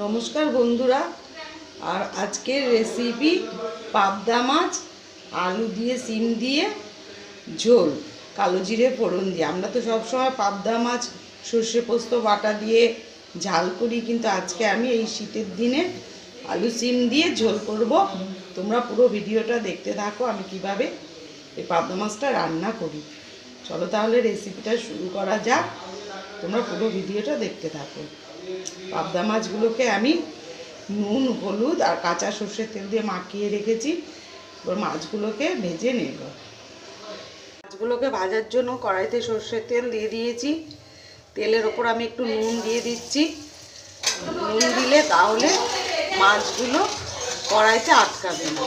নমস্কার বন্ধুরা। আর আজকের রেসিপি পাবদা মাছ, আলু দিয়ে, সিম দিয়ে, ঝোল, কালো জিরে ফোড়ন দিয়ে। আমরা তো সবসময় পাবদা মাছ, সর্ষে পোস্ত, বাটা দিয়ে ঝাল করি, কিন্তু আজকে আমি এই শীতের দিনে আলু, সিম দিয়ে ঝোল করব। তোমরা পুরো ভিডিওটা দেখতে থাকো, আমি কীভাবে এই পাবদা মাছটা রান্না করি। চলো তাহলে রেসিপিটা শুরু করা যাক। তোমরা পুরো ভিডিওটা দেখতে থাকো। পাবদা মাছগুলোকে আমি নুন, হলুদ আর কাঁচা সর্ষের তেল দিয়ে মাখিয়ে রেখেছি। এবার মাছগুলোকে ভেজে নেব। মাছগুলোকে ভাজার জন্য কড়াইতে সর্ষের তেল দিয়ে দিয়েছি। তেলের ওপর আমি একটু নুন দিয়ে দিচ্ছি। নুন দিলে তাহলে মাছগুলো কড়াইতে আটকাবে না।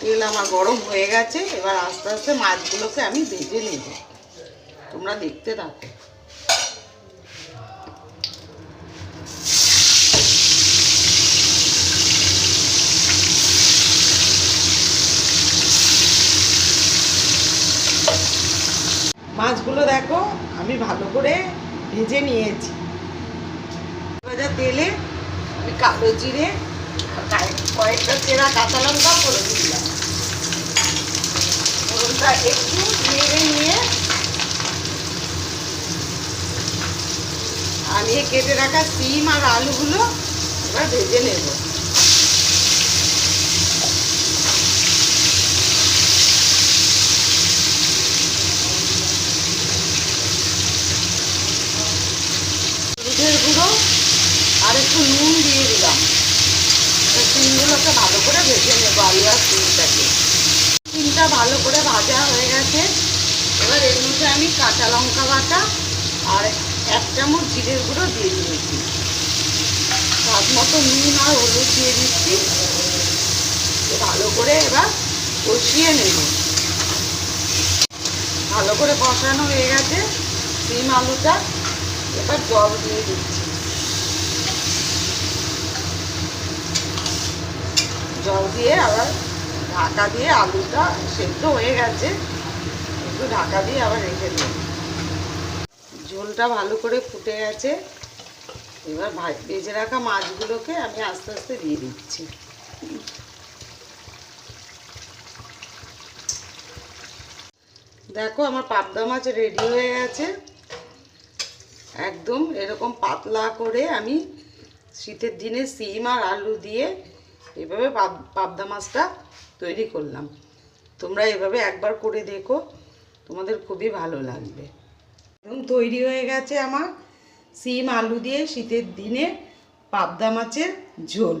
তেল আমার গরম হয়ে গেছে, এবার আস্তে আস্তে মাছগুলোকে আমি ভেজে নেব। তোমরা দেখতে থাকো। মাছগুলো দেখো, আমি ভালো করে ভেজে নিয়েছি। ভাজা তেলে আমি কালো জিরে কয়েকটা চেরা কাঁচা লঙ্কা করে দিলাম। ফোড়নটা একটু নেড়ে নিয়ে আমি কেটে রাখা সিম আর আলুগুলো এবার ভেজে নেব দুধের গুঁড়ো আর একটু নুন দিয়ে দিলাম এবার সিমগুলোকে ভালো করে ভেজে নেব আলু আর সিমটাকে সিমটা ভালো করে ভাজা হয়ে গেছে এবার এর মধ্যে আমি কাঁচা লঙ্কা বাটা আর এক চামচ জিরের গুঁড়ো দিয়ে দিয়েছি। স্বাদ মতো নুন আর হলুদ দিয়ে দিচ্ছি। ভালো করে এবার কষিয়ে নেব। ভালো করে কষানো হয়ে গেছে সিম আলুটা। এবার জল দিয়ে দিচ্ছি। জল দিয়ে আবার ঢাকা দিয়ে আলুটা সেদ্ধ হয়ে গেছে। একটু ঢাকা দিয়ে আবার রেখে দেব ঝোলটা ভালো করে ফুটে গেছে। এবার ভেজে রাখা মাছগুলোকে আমি আস্তে আস্তে দিয়ে দিচ্ছি। দেখো আমার পাবদা মাছ রেডি হয়ে গেছে। একদম এরকম পাতলা করে আমি শীতের দিনে সিম আর আলু দিয়ে এভাবে পাব- পাবদা মাছটা তৈরি করলাম। তোমরা এভাবে একবার করে দেখো। তোমাদের খুবই ভালো লাগবে। এবং তৈরি হয়ে গেছে আমার সিম আলু দিয়ে শীতের দিনে পাবদা মাছের ঝোল।